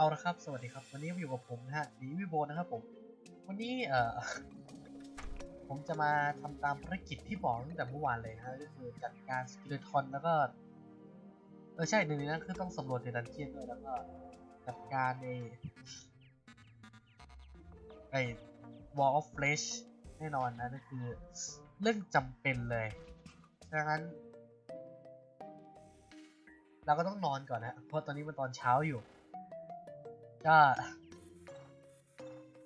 เอาละครับ สวัสดีครับ วันนี้อยู่กับผมนะฮะดีวิโบนะครับผม วันนี้เอ่อ ผมจะมาทำตามภารกิจที่บอกตั้งแต่เมื่อวานเลยนะฮะก็คือจัดการสกิลทอนแล้วก็เออใช่หนึ่งในนั้นคือต้องสำรวจในดันเจียนด้วยแล้วก็จัดการในไอ้ Wall of Flesh แน่นอนนะนั่นคือเรื่องจำเป็นเลยดังนั้น เราก็ต้องนอนก่อนนะเพราะตอนนี้มันตอนเช้าอยู่ ก็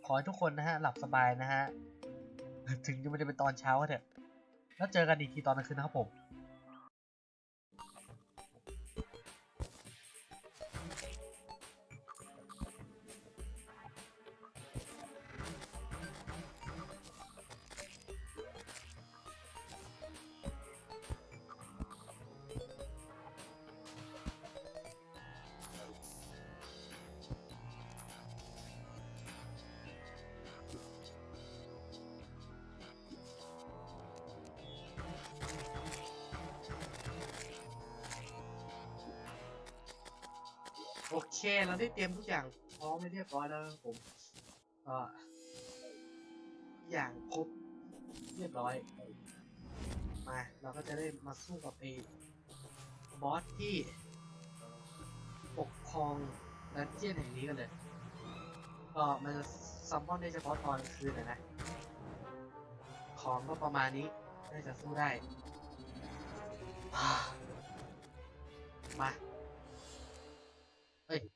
ขอให้ทุกคนนะฮะหลับสบายนะฮะ ถึงจะไม่ได้เป็นตอนเช้าก็เถอะ แล้วเจอกันอีกทีตอนกลางคืนนะครับผม เคเราได้เตรียมทุกอย่างพร้อมไม่เรียบร้อยแล้วผมก็อย่างครบเรียบร้อย มาเราก็จะได้มาสู้กับไอ้บอสที่ปกครองดันเจียนแห่งนี้กันเลย ก็มันจะซัมมอนได้เฉพาะตอนคืนนะนะ ของก็ประมาณนี้น่าจะสู้ได้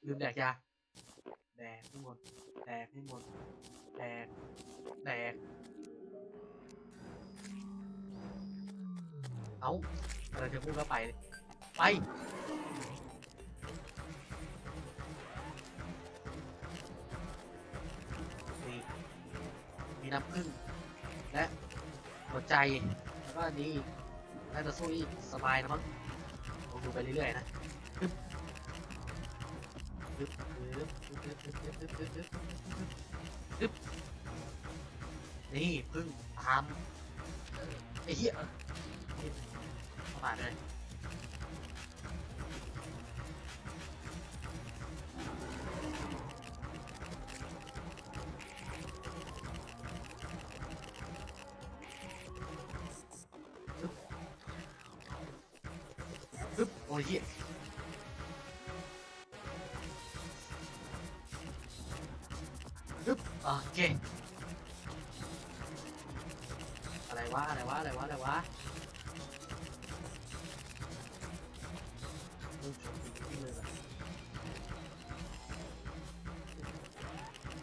ลืมแดกยาแดกให้หมดแดกให้หมดแดกแดกเอาอะไรจะพูดก็ไปเลยไปนี่มีน้ำผึ้งและหัวใจแล้วก็นี้น่าจะสู้อีกสบายนะมั้งลองดูไปเรื่อยๆนะ อึ๊บนี่พึ่งตามไอ้เหี้ยประมาณเลยปึ๊บโอ้ย โอเคอะไรวะอะไรวะอะไรวะอะไรวะ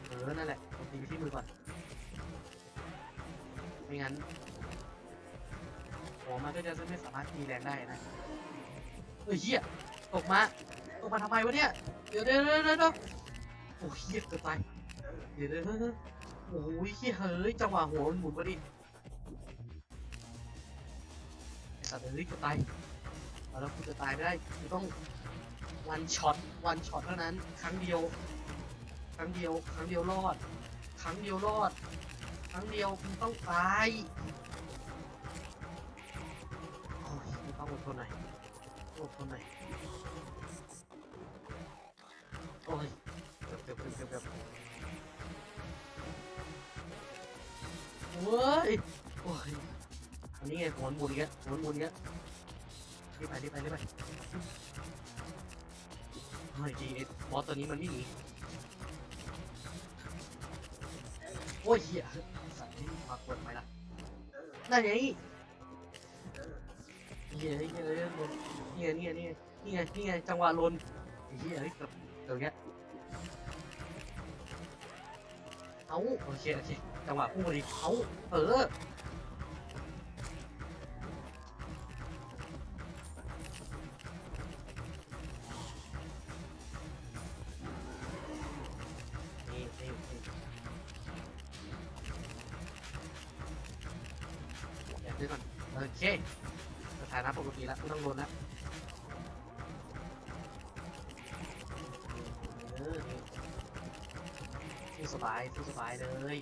เออนั่นแหละชมตีที่มือก่อนไม่งั้นหัวมันก็จะไม่สามารถตีแรงได้นะเฮ้ยเหี้ยตกมาตกมาทำไมวะเนี่ย เดี๋ยวเดี๋ยวเดี๋ยวเดี๋ยวโอ้ยเหี้ยเกือบตาย เดี๋ยวเดี๋ยวเดี๋ยวโอ้ยเฮ้ยเฮ้ยจังหวะหัวมันหมุนพอดีไอ้สัตว์เฮ้ยจะตายแล้วกูจะตายไม่ได้กูต้องวันช็อตวันช็อตเท่านั้น ครั้งเดียว ครั้งเดียว ครั้งเดียวรอด ครั้งเดียวรอด ครั้งเดียวมึงต้องตายโอ้ยมึงต้องอดทนหน่อยอดทนหน่อยโอ้ยเกือบเกือบเกือบเกือบ เว้ยโอ้ยอันนี้ไงหมุนหมุนเงี้ยหมุนหมุนเงี้ยรีบไปรีบไปรีบไปเฮ้ยจีบอสตัวนี้มันไม่หนีโอ้ยเหี้ยสัตว์นี่มากดไหมล่ะนั่นไงเหี้ยเหี้ยเหี้ยลนนี่ไงนี่ไงนี่ไงนี่ไงนี่ไงจังหวะลนเหี้ยเฮ้ยเกือบเดี๋ยวเงี้ยเอาโอเคโอเค จังหวะพุ่งพอดีเขาเออนี่นี่นี่อย่าดื้อก่อนโอเคสถานะปกติแล้วไม่ต้องลนแล้วเออนี่นี่สบายนี่สบายเลย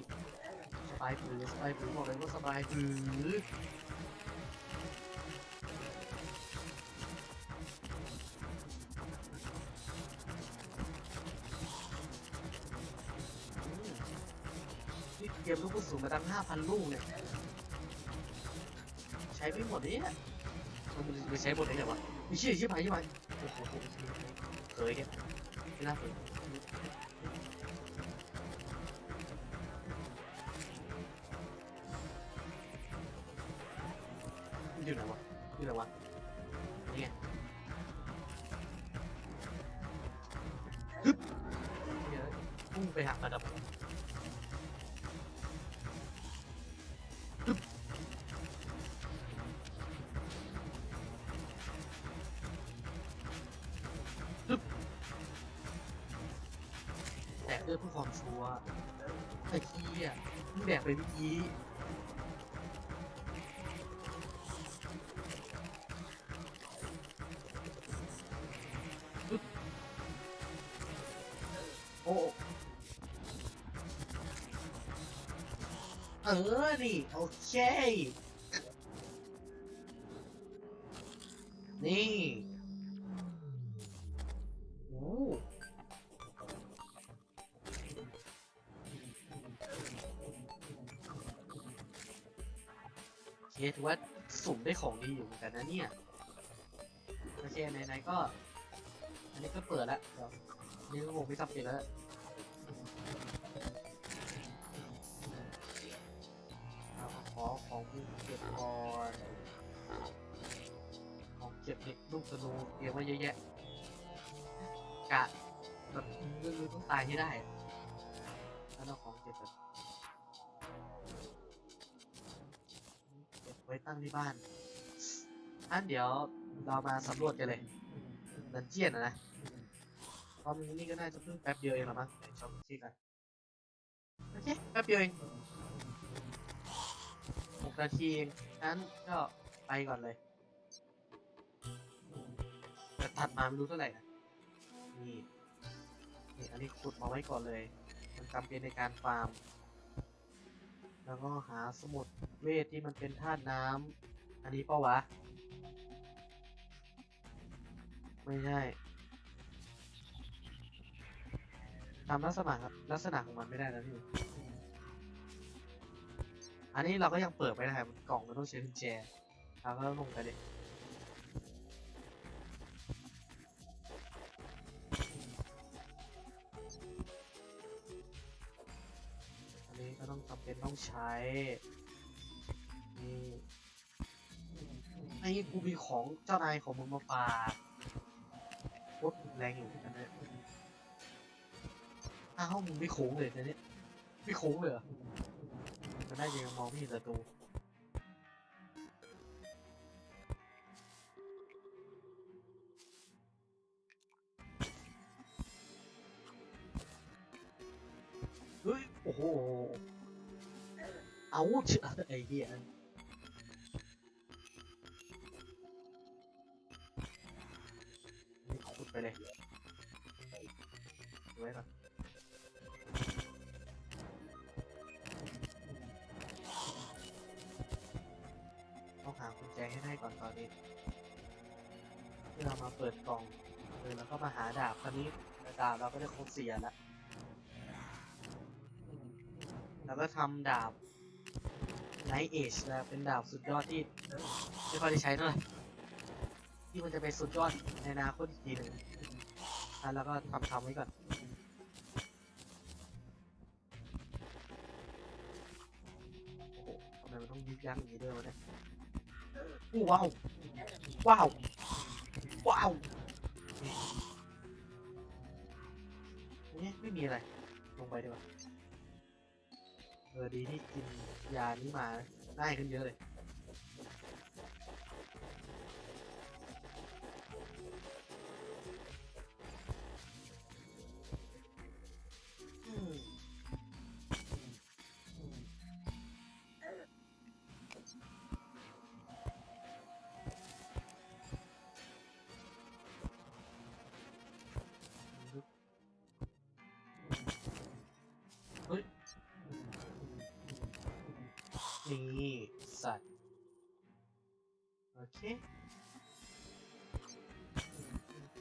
บายถือสบายถือบอกเลยว่าสบายถือเกมลูกกระสูงมาตั้ง5,000 ลูกเนี่ย ใช้ไม่หมดเนี่ยมันใช้หมดได้ไงวะมีชื่อชิบหายชิบหายโอ้โหเคยเนี่ยไม่น่าเคย อยู่ไหนวะอยู่ไหนวะนี่ไงฮึบเดี๋ยวพุ่งไปหาระดับแดกเลือเพื่อความชัวร์ไอ้ขี้อะมึงแดกไปเมื่อกี้ ออนี่โอเค นี่โอ้เคถือว่าสุ่มได้ของดีอยู่เหมือนกันนะเนี่ย โอเคไหนๆก็ อันนี้ก็เปิดแล้วเดี๋ยวนี่ก็คงไม่จำเป็นแล้ว เก็บก่อนของเก็บเด็กลูกธนูเตรียมไว้เยอะแยะกะแบบเรื่องต้องตายให้ได้แล้วเอาของเก็บแบบเก็บไว้ตั้งที่บ้านอันเดี๋ยวเรามาสำรวจกันเลยดันเจียนนะเพราะมันนี่ก็น่าจะเพิ่งแป๊บเดียวเองหรอมั้งชมชื่อกันโอเคแป๊บเดียวเอง กนาทีเองงั้นก็ไปก่อนเลยแต่ถัดมาไม่รู้เท่าไหร่นะนี่นี่อันนี้ขุดมาไว้ก่อนเลย มันจำเป็นในการฟาร์ม แล้วก็หาสมุดเวทที่มันเป็นธาตุน้ำอันนี้ปล่าวะ ไม่ใช่ตามลักษณะครับลักษณะของมันไม่ได้นะพี่ อันนี้เราก็ยังเปิดไม่ได้ครับกล่องมันต้องใช้กุญแจเราก็ลงไปเลยอันนี้ก็ต้องจำเป็นต้องใช้นี่ไอ้กูมีของเจ้านายของมึงมาฝากโคตรแรงอยู่อนกันเนี่ยอ้าวมึงไม่โค้งเลยนะเนี่ยไม่โค้งเลยเหรอ มันได้ยังมองไม่เห็นศัตรูเฮ้ย โอ้โห เอาเชื่อไอ้เหี้ยขุดไปเลยไว้ก่อน จให้ได้ก่อนตอนนี้ที่เรามาเปิดกล่องเออแล้วก็มาหาดาบคราวนี้ดาบเราก็จะครบเสียแล้วแล้วก็ทำดาบ Night Age นะเป็นดาบสุดยอดที่ไม่ค่อยได้ใช้เท่าไหร่ที่มันจะเป็นสุดยอดในอนาคตอีกทีหนึ่งแล้วก็ทำทำไว้ก่อนโอ้โหทำไมมันต้องยึกยักอย่างนี้ด้วยวะเนี่ย ว้าวว้าวว้าวเนี่ยไม่มีอะไร ลงไปดีกว่าเออดีที่กินยานี้มาได้ขึ้นเยอะเลย เค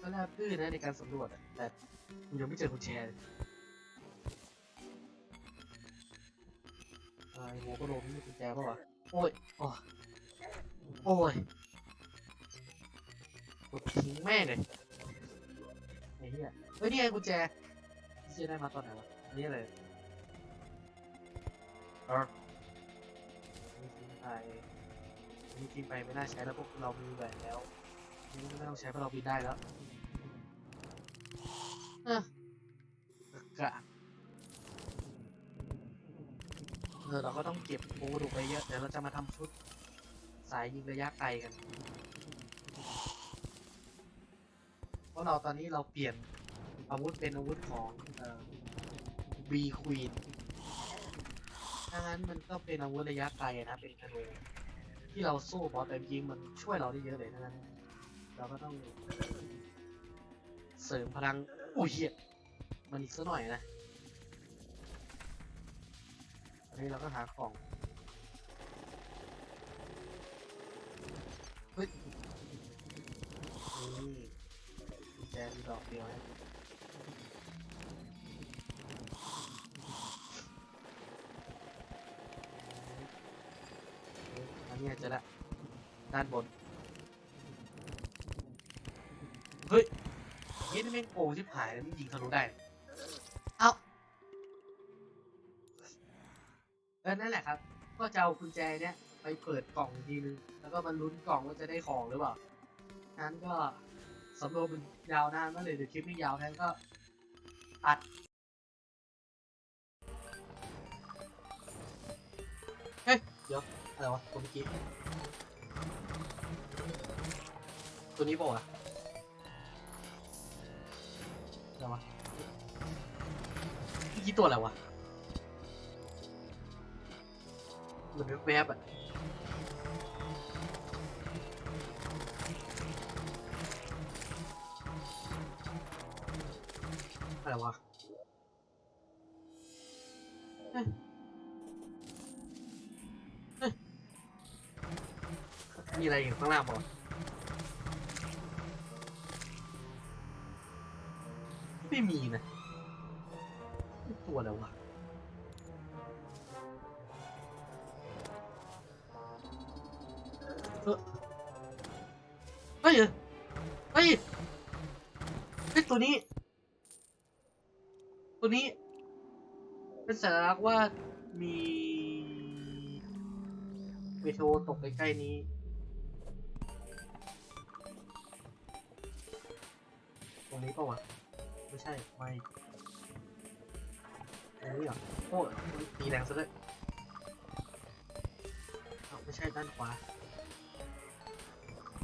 ก็น่าพื้นนะในการสำรวจอะแต่กูยังไม่เจอคุณแชร์เลยไอ้หัวก็โดนมีกุญแจเปล่าวะโอ้ยโอ้ยโอ้ยกดทิ้งแม่เลยไอ้เหี้ยเฮ้ยนี่ไงกุญแจที่จะได้มาตอนไหนวะอันนี่อะไรเออมีทิ้งไป มีทิ้งไปไม่น่าใช้แล้วพวกเรามีแหวนแล้วนี่ไม่ต้องใช้เพราะเราบินได้แล้วเออกะเออเราก็ต้องเก็บปูดุไปเยอะเดี๋ยวเราจะมาทำชุดสายยิงระยะไกลกันเพราะเราตอนนี้เราเปลี่ยนอาวุธเป็นอาวุธของเอ่อ B Queen ถ้างั้นมันก็เป็นอาวุธระยะไกลนะเป็นธนู ที่เราสู้บอสแต่จริงมันช่วยเราได้เยอะเลยทั้งนั้นเราก็ต้องเสริมพลังอุ้ยเหี้ยมันอีกสักหน่อยนะนนี้เราก็หาของเฮ้ยนี่แจมีดอกเดียวนะ เฮ้ยอันนี้เจะละด้านบน เฮ้ยยี่นี่แม่งโกงชิบหายแล้วมันยิงทะลุได้ เอ้าเออนั่นแหละครับ ก็จะเอากุญแจเนี้ยไปเปิดกล่องอีกทีนึง แล้วก็มาลุ้นกล่องว่าจะได้ของหรือเปล่างั้นก็สำรวจมันยาวนานมากเลยเดี๋ยวคลิปไม่ยาวแทนก็อัดเฮ้ยเดี๋ยว อะไรวะตัวเมื่อกี้ ตัวนี้ป่าวะอะไรวะเมื่อกี้ตัวอะไรวะเหมือนแวบๆอะ มีอะไรอยู่ข้างล่างบ่ไม่มีนะนี่ตัวอะไรวะเออเฮ้ยเฮ้ยเฮ้ยตัวนี้ ตัวนี้ เป็นสัญลักษณ์ว่ามีเมโทรตกใกล้ๆนี้ ใช่ไม่ตรงนี้เหรอโอ้ตีแรงซะด้วยไม่ใช่ด้านขวา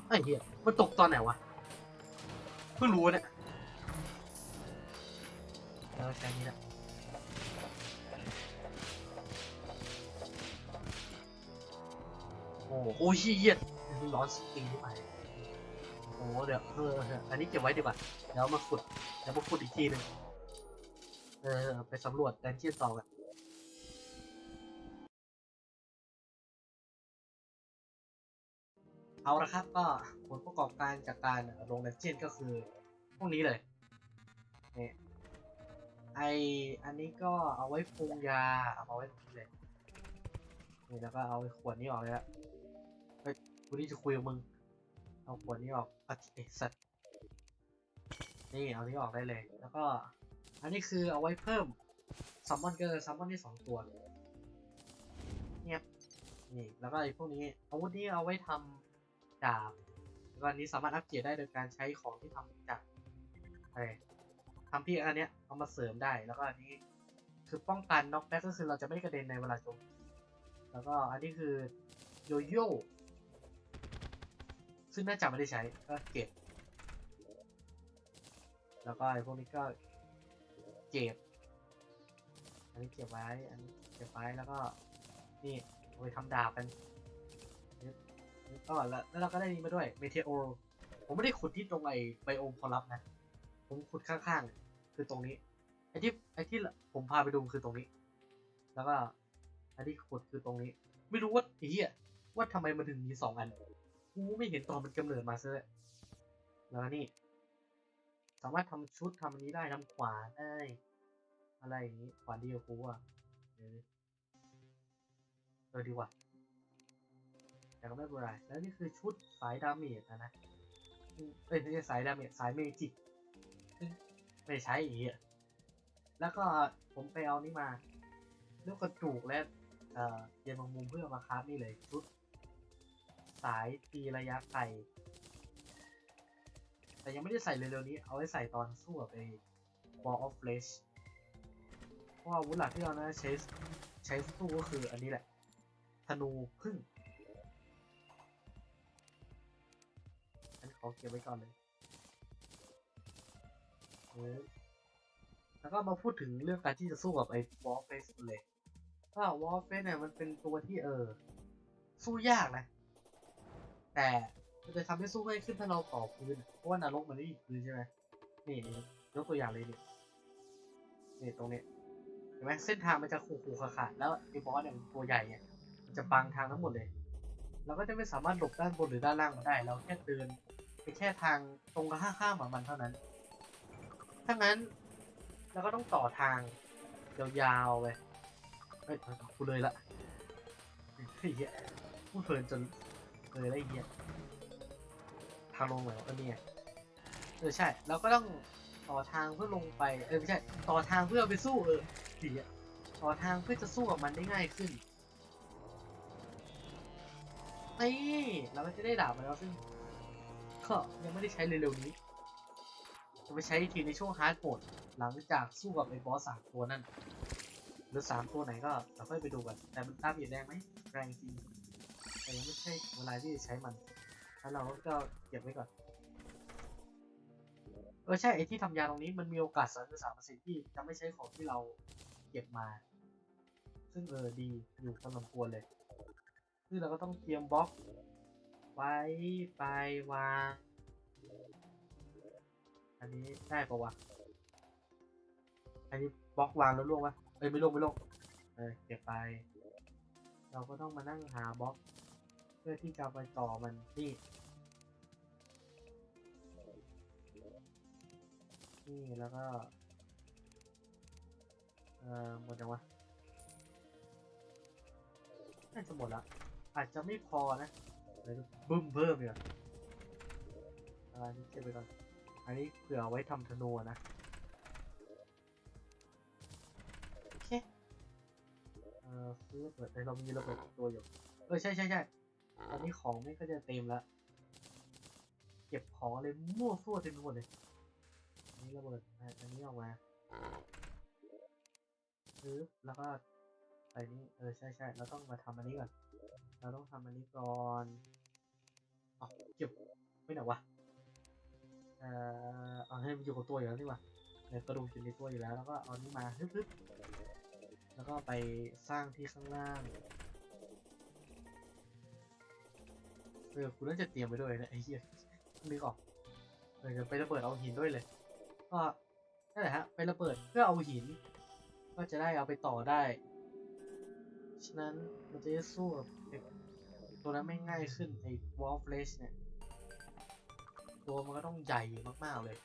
ไอ้เหี้ยมันตกตอนไหนวะ เพิ่งรู้เนี่ยแล้วใช้นี้แหละโอ้โหโอ้ยเหี้ยร้อนสปริงที่ไปโอ้เดี๋ยวเอออันนี้เก็บไว้ดีกว่าเดี๋ยวมาขุด เดี๋ยวมาขุดอีกทีหนึ่งเออ ไปสำรวจแดนเจียนต่อกันเอาละครับก็ผลประกอบการจากการลงดันเจียนก็คือพวกนี้เลยเนี่ยไออันนี้ก็เอาไว้ปรุงยา เอามาไว้ตรงนี้เลยนี่แล้วก็เอาขวดนี้ออกเลยละเฮ้ยกูนี่จะคุยกับมึง เอาขวดนี้ออกอะไอสัตว์ นี่เอานี้ออกได้เลย แล้วก็ อันนี้คือเอาไว้เพิ่มซัมมอนเก็ซัมมอนที่สองตัวเงียนี่แล้วก็ไอ้พวกนี้อาวุธนี้เอาไว้ทำดาบแล้วก็อันนี้สามารถอัปเกรดได้โดยการใช้ของที่ทำจากอะไรทำพี่อันเนี้ยเอามาเสริมได้แล้วก็อันนี้คือป้องกันน็อกแบ็กก็คือเราจะไม่กระเด็นในเวลาโจมตีแล้วก็อันนี้คือโยโย่ซึ่งน่าจะไม่ได้ใช้ก็เก็บ แล้วก็ไอ้พวกนี้ก็เก็บ อันนี้เก็บไว้ อันนี้เก็บไว้ แล้วก็นี่เอาไปทำดาบกันก็แล้วแล้วเราก็ได้นี้มาด้วย เมเทโอ ผมไม่ได้ขุดที่ตรงไอไบโอมพอลับนะ ผมขุดข้างๆ คือตรงนี้ ไอที่ไอที่ผมพาไปดูคือตรงนี้ แล้วก็ไอที่ขุดคือตรงนี้ ไม่รู้ว่าไอ้เหี้ยว่าทำไมมันถึงมีสองอันกูไม่เห็นตอนมันกำเนิดมาซะเลยแล้วนี่ สามารถทำชุดทำอันนี้ได้ทำขวานได้ อะไรอย่างนี้ขวานเดียวกูอะเดี๋ยดิอดีกว่าแต่ก็ไม่เป็นไรแล้วนี่คือชุดสายดาเมจนะนะเอ้ยไม่ใช่สายดาเมจสายเมจิกไม่ใช้อีกอะแล้วก็ผมไปเอานี่มาลูกกระจุกและเอ่อเย็นบางมุมเพื่อมาคราฟนี่เลยชุด สายตีระยะไกล แต่ยังไม่ได้ใส่เร็วๆนี้ เอาไว้ใส่ตอนสู้กับไอ้ Wall of Flesh เพราะว่าอาวุธหลักที่เราน่าจะใช้ใช้สู้ก็คืออันนี้แหละ ธนูพึ่งอันขอเก็บไว้ก่อนเลยเออแล้วก็มาพูดถึงเรื่องการที่จะสู้กับไอ้ Wall of Flesh เลยว่า Wall of Flesh เนี่ยมันเป็นตัวที่เออ สู้ยากนะ แต่ มันจะทำให้สู้ง่ายขึ้นถ้าเราต่อพื้นเพราะว่านรกมันไม่มีพื้นใช่ไหมนี่นี่ยกตัวอย่างเลยนี่นี่ตรงนี้เห็นไหมเส้นทางมันจะขู่ๆขาดๆแล้วไอ้บอสเนี่ยตัวใหญ่เนี่ยมันจะบังทางทั้งหมดเลยเราก็จะไม่สามารถหลบด้านบนหรือด้านล่างมันได้ เราแค่เดินไปแค่ทางตรงกับข้างๆของมันเท่านั้น ถ้างั้นเราก็ต้องต่อทางยาวๆไปเฮ้ยกูเลยละไอ้เหี้ยพูดเพลินจนเลยล้วไอ้เหี้ย ทางลงเหรอเออเนี่ยเออใช่เราก็ต้องต่อทางเพื่อลงไปเออไม่ใช่ต่อทางเพื่อไปสู้เออผีอะต่อทางเพื่อจะสู้กับมันได้ง่ายขึ้นนี่เราก็จะได้ดาบมาแล้วซึ่งก็ยังไม่ได้ใช้เร็วๆนี้จะไปใช้อีกทีในช่วงฮาร์ดโหมดหลังจากสู้กับไอ้บอสสามตัวนั่นหรือสามตัวไหนก็เราค่อยไปดูกันแต่มันตามอีกแรงไหมแรงจริงแต่ยังไม่ใช่เวลาที่จะใช้มัน แล้วเราก็เก็บไว้ก่อน เออใช่ไอที่ทำยาตรงนี้มันมีโอกาสสามสามเปอร์เซ็นที่จะไม่ใช้ของที่เราเก็บมา ซึ่งเออดีอยู่พอสมควรเลยคือเราก็ต้องเตรียมบล็อก ไว้ไปวางอันนี้ได้ปะวะ อันนี้บล็อกวางแล้วล่วงปะเอ้ยไม่ล่วงไม่ล่วงเออเก็บไป เราก็ต้องมานั่งหาบล็อก เพื่อที่จะไปต่อมันนี่ นี่แล้วก็ เอ่อหมดยังวะน่าจะหมดละอาจจะไม่พอนะเดี๋ยวบึ้มเพิ่มอีกอะอันนี้เก็บไปก่อนอันนี้เผื่อไว้ทำธนูนะโอเคเอ่อซื้อระเบิดเอ้ยเรามีระเบิดตัวอยู่เออใช่ใช่ใช่ตอนนี้ของไม่ก็จะเต็มแล้วเก็บของอะไรมั่วซั่วเต็มไปหมดเลย อันนี้ระเบิดอันนี้ออกมาซื้อแล้วก็ใส่นี่เออใช่ใช่เราต้องมาทำอันนี้ก่อน เราต้องทำอันนี้ก่อนเอาเก็บไม่ไหนวะเอ่อเอาให้มันอยู่กับตัวอยู่แล้วนี่ว่าเนี่ยกระดูกอยู่ในตัวอยู่แล้วแล้วก็เอานี้มาฮึบๆแล้วก็ไปสร้างที่ข้างล่างเออคุณน่าจะเตรียมไปด้วยนะไอ้เหี้ยนึกออกเออเดี๋ยวไประเบิดเอาหินด้วยเลย ก็นั่นแหละฮะไประเบิดเพื่อเอาหิน ก็จะได้เอาไปต่อได้ ฉะนั้นมันจะสู้ตัวนั้นไม่ง่ายขึ้นไอ้ wall flash เนี่ย ตัวมันก็ต้องใหญ่มากๆเลย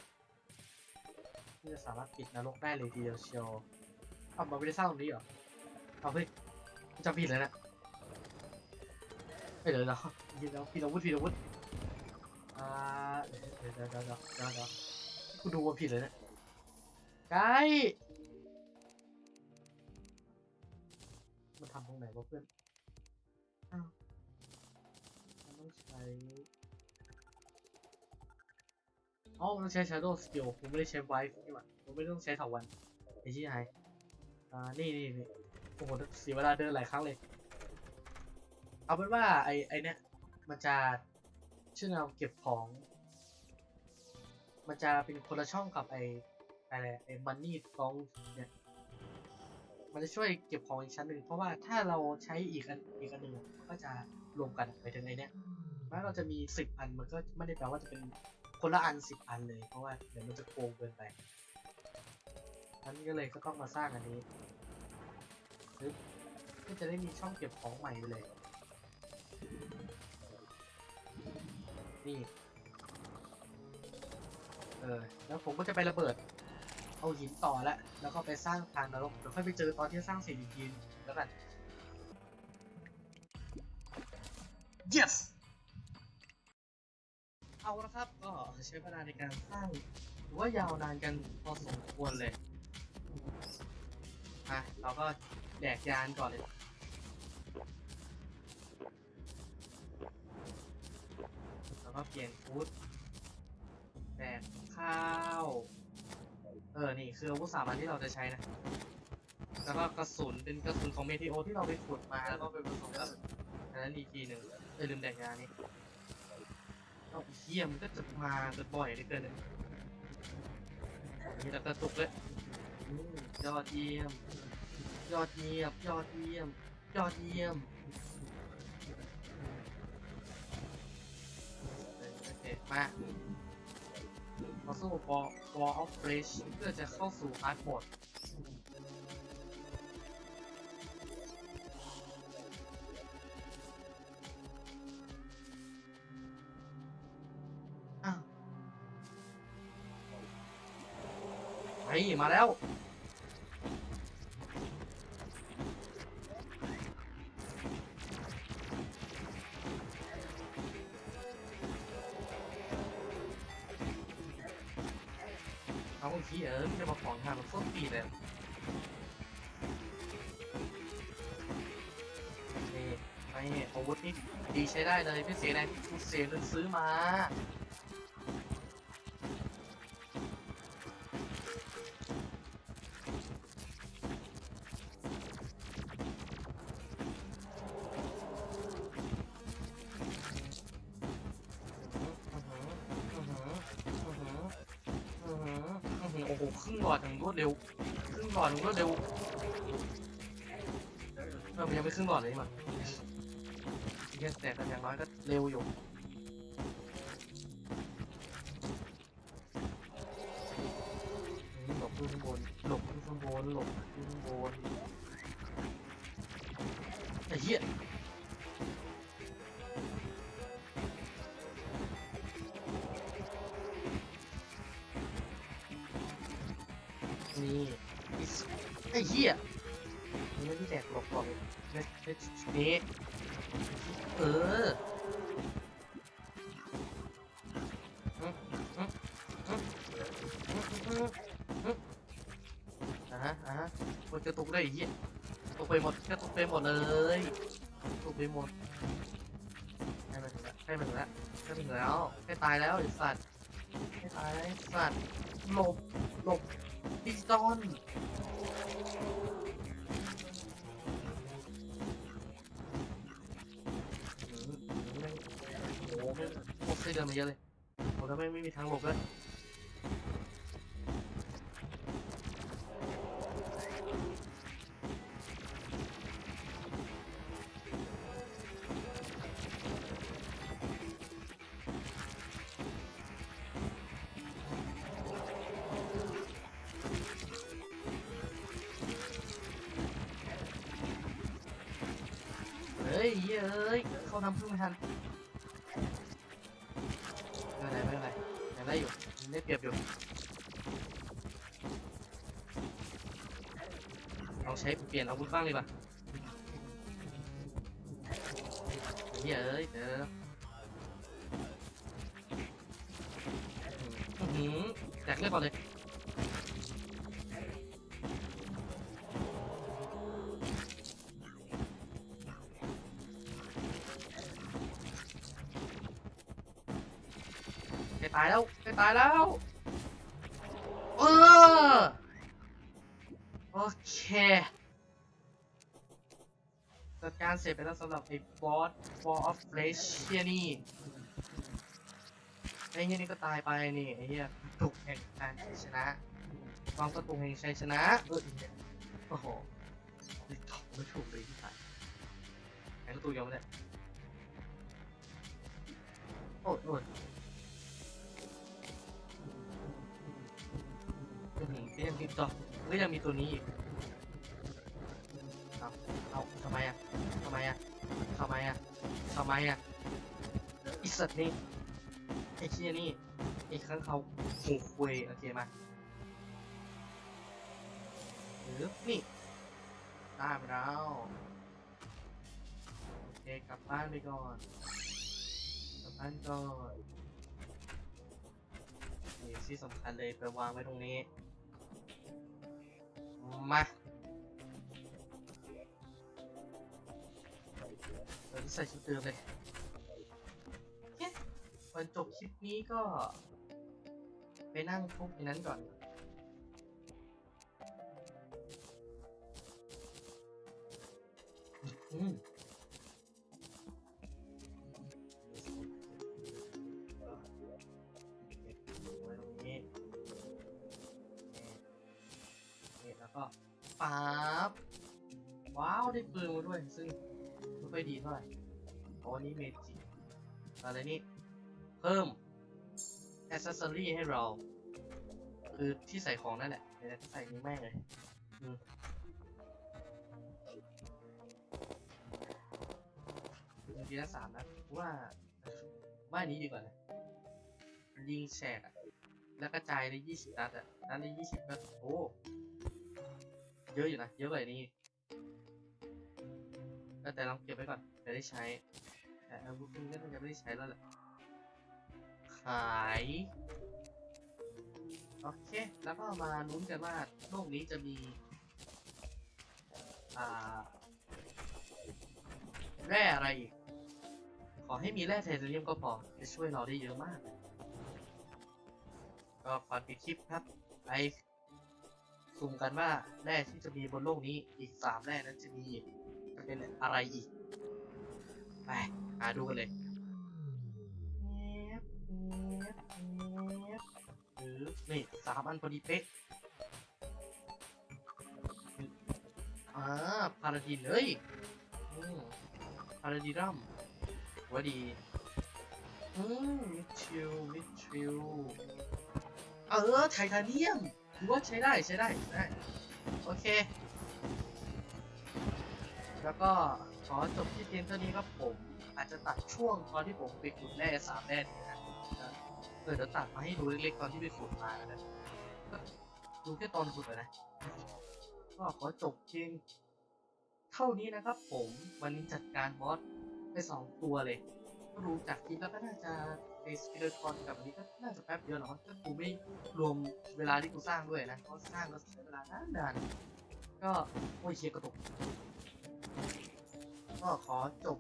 ที่จะสามารถปิดนรกได้เลยทีเดียวเชียวเอามันไม่ได้สร้างตรงนี้เหรอเอาเฮ้ยจำผิดเลยนะเอ้ยเดี๋ยวเดี๋ยวยิงแล้วผิดอาวุธผิดอาวุธอ่าเดี๋ยวเดี๋ยวเดี๋ยวเดี๋ยวเดี๋ยวเดี๋ยว กูดูว่าผิดเลยนะไกด์มันทำตรงไหนวะเพื่อน อ้าวมันต้องใช้อ๋อมันต้องใช้ Shadow Skill ผมไม่ได้ใช้ Wife นี่หว่าผมไม่ต้องใช้ถาวันไอ้ชี้หายอ่า นี่นี่นี่โอ้โหเสียเวลาเดินหลายครั้งเลย เอาเป็นว่าไอ้ไอ้เนี้ยมันจะชื่อเราเก็บของ มันจะเป็นคนละช่องกับไออะไรไอมันนี่ตองเนี่ย มันจะช่วยเก็บของอีกชั้นหนึ่งเพราะว่าถ้าเราใช้อีกอันอีกอันหนึ่งมันก็จะรวมกันไปถึงไอเนี้ยแม้เราจะมีสิบอันมันก็ไม่ได้แปลว่าจะเป็นคนละอันสิบอันเลย เพราะว่าเดี๋ยวมันจะโกงเกินไปอันนี้ก็เลยก็ต้องมาสร้างอันนี้ซึ่งก็จะได้มีช่องเก็บของใหม่ไปเลย นี่ เออ แล้วผมก็จะไประเบิด เอาหินต่อแล้วแล้วก็ไปสร้างทางนรกเดี๋ยวค่อยไปเจอตอนที่สร้างเสร็จอีกทีแล้วกัน yes เอาละครับก็ใช้เวลาในการสร้างหรือว่ายาวนานกันพอสมควรเลยอะเราก็แดกยานก่อนเลยแล้วก็เปลี่ยนฟูดแดก ข้าว เออ นี่คืออาวุธสามัญที่เราจะใช้นะ แล้วก็กระสุนเป็นกระสุนของเมทีโอที่เราไปขุดมาแล้วก็ไปผสมกับอันนั้นอีกทีหนึ่งเออลืมแดกยานี่เอาไอ้เฮียมันก็จะมากันบ่อยเหลือเกินเนี่ยมีแต่กระตุกเลยยอดเยี่ยม ยอดเยี่ยม ยอดเยี่ยม ยอดเยี่ยมโอเคมา เราสู้บอลบอลออฟเฟรชเพื่อจะเข้าสู่ฮาร์ดโหมดอ้าวไอ้มาแล้ว ได้เลยไม่เสียแรงที่เสียเงินซื้อมา โอ้โหครึ่งหลอดอย่างรวดเร็วครึ่งหลอดอย่างรวดเร็วเออมันยังไม่ครึ่งหลอดเลยมั้ง เหี้ยแต่แต่อย่างน้อยก็เร็วอยู่หลบขึ้นข้างบนหลบขึ้นข้างบนหลบขึ้นข้างบนไอ้เหี้ยนี่ไอ้เหี้ยนี่ไม่ได้แดกหลบหรอนี่ยเนี่ยนี่ เอออ่าฮะอ่าฮะมันกระตกได้อ้เหี้ยกระตุกไปหมดกระตุกไปหมดเลยตกไปหมดให้มันถึงแล้วให้มันถึงแล้วให้มันถึงแล้วให้ตายแล้วไอ้สัตว์ให้ตายแล้วไอ้สัตว์หลบหลบดิจิตอล พวกเคยเดินมาเยอะเลยโอ้แล้วไม่ไม่มีทางหลบเลย ลองใช้เปลี่ยนอาวุธบ้างเลยป่ะเหี้ยเอ้ยเด้อหือแจกเลือดก่อนเลยใกล้ตายแล้วใกล้ตายแล้ว เสร็จไปแล้วสำหรับไอ้บอส Wall of Flesh เฮียนี่ไอ้เฮียนี่ก็ตายไปนี่ไอ้เฮียตุกแห่งการชัยชนะกองกระตุกแห่งชัยชนะเออโอ้โหนี่ตอบไม่ถูกเลยที่ตายแข่งกระตุกยังไม่ได้โอ้ยโอ้ยอื้อหือก็ยังมีต่อก็ยังมีตัวนี้อีก มอะอิสัตว์นี่ไอ้เชี่ยนี่ไอ้ข้างเขาหูควยโอเคมาหรือนี่ได้ไปแล้วโอเคกลับบ้านไปก่อนอันก็นี่ที่สำคัญเลยไปวางไว้ตรงนี้มา เราใส่ชุดเดิมเลยโอเควันจบคลิปนี้ก็ ไปนั่งทุบในนั้นก่อน อืมเก็นแล้วก็ป๊าบว้าว ได้ปืนมาด้วย ซึ่ง ค่อยดีเท่าไหร่เพราะวันนี้เมจิอะไรนี่เพิ่ม a อ c e s s o r y ให้เรา คือที่ใส่ของนั่นแหละเดี๋ยวใส่นี้แม่งเลยอืมคือทีละสามนัดว่าว่านนี้ดีกว่านะยิงแฉกอะแล้วกระจายได้ยี่สิบนัดอะนัดได้ยี่สิบก็โอ้เยอะอยู่นะ เยอะกว่านี้ ก็แต่ลองเก็บไว้ก่อนจะได้ใช้ แต่อาวุธพวกนี้ก็จะไม่ได้ใช้แล้วแหละ ขาย โอเค แล้วก็มาลุ้นกันว่าโลกนี้จะมี อ่า แร่อะไรอีก ขอให้มีแร่ไทเทเนียมก็พอ จะช่วยเราได้เยอะมาก ก็ก่อปิดคลิปครับไปสุ่มกันว่าแร่ที่จะมีบนโลกนี้อีกสามแร่นั้นจะมี เป็นอะไรอีก ไปหาดูกันเลยนี่สามอันพอดีเป๊ะอ่าพาราดินเฮ้ยพาราดิรัมว่าดีอืมมิชิลมิชิลเออไททาเนียมถือว่าใช้ได้ใช้ได้ใช้ได้ โอเค แล้วก็ขอจบที่เพียงเท่านี้ครับผม อาจจะตัดช่วงตอนที่ผมไปขุดแร่สามแร่นี้นะเออเดี๋ยวตัดมาให้ดูเล็กๆตอนที่ไปขุดมาแล้วนก็ดูแค่ตอนขุดอะนะก็ขอจบเพียงเท่านี้นะครับ ผมวันนี้จัดการบอสไปสองตัวเลยก็รู้จากคลิปแล้วก็น่าจะในสปิเดอร์คอนกับอันนี้ก็น่าจะแป๊บเดียวหรอกมั้งก็กูไม่รวมเวลาที่กูสร้างด้วยนะเพราะสร้างก็ใช้เวลานานๆก็โอ้ยเชียร์กระตุก ก็ขอจบ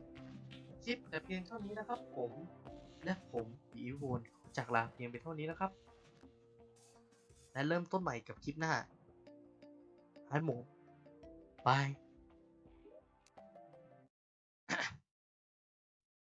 คลิปแต่เพียงเท่านี้นะครับ ผมและผมปีวโวนจากลาเพียงไปเท่านี้นะครับ และเริ่มต้นใหม่กับคลิปหน้าฮันหมบาย